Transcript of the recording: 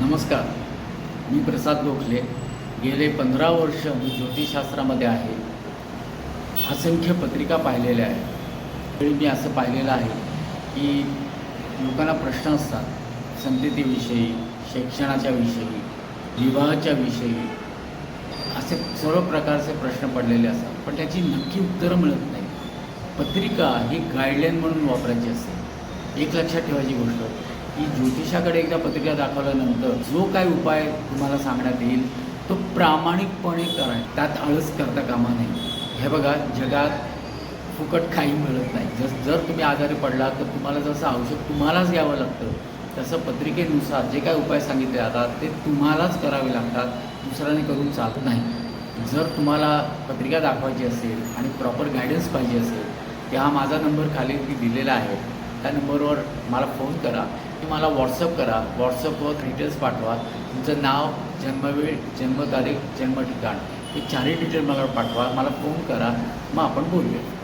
नमस्कार. मी प्रसाद गोखले. गेले पंधरा वर्ष मी ज्योतिषशास्त्रामध्ये आहे. असंख्य पत्रिका पाहिलेल्या आहेत. तरी मी असं पाहिलेलं आहे की लोकांना प्रश्न असतात. संततीविषयी शिक्षणाच्या विषयी विवाहाच्या विषयी असे सर्व प्रकारचे प्रश्न पडलेले असतात. पण त्याची नक्की उत्तरं मिळत नाही. पत्रिका ही गाईडलाईन म्हणून वापरायची असते. एक लक्षात ठेवायची गोष्ट. की ज्योतिषाकडे एकदा पत्रिका दाखवल्यानंतर जो काय उपाय तुम्हाला सांगण्यात येईल तो प्रामाणिकपणे करा त्यात आळस करता कामा नाही हे बघा जगात फुकट काही मिळत नाही. जस जर तुम्ही आजारी पडला तर तुम्हाला जसं औषध तुम्हालाच घ्यावं लागतं तसं पत्रिकेनुसार जे काय उपाय सांगितले जातात ते तुम्हालाच करावे लागतात दुसऱ्याने करून चालत नाही. जर तुम्हाला पत्रिका दाखवायची असेल आणि प्रॉपर गायडन्स पाहिजे असेल की हा माझा नंबर खाली मी दिलेला आहे त्या नंबरवर मला फोन करा. मला व्हॉट्सअप करा. व्हॉट्सअपवर डिटेल्स पाठवा. तुमचं नाव जन्मवेळ जन्मतारीख जन्म ठिकाण हे चारही डिटेल मला पाठवा. मला फोन करा. मग आपण बोलूया.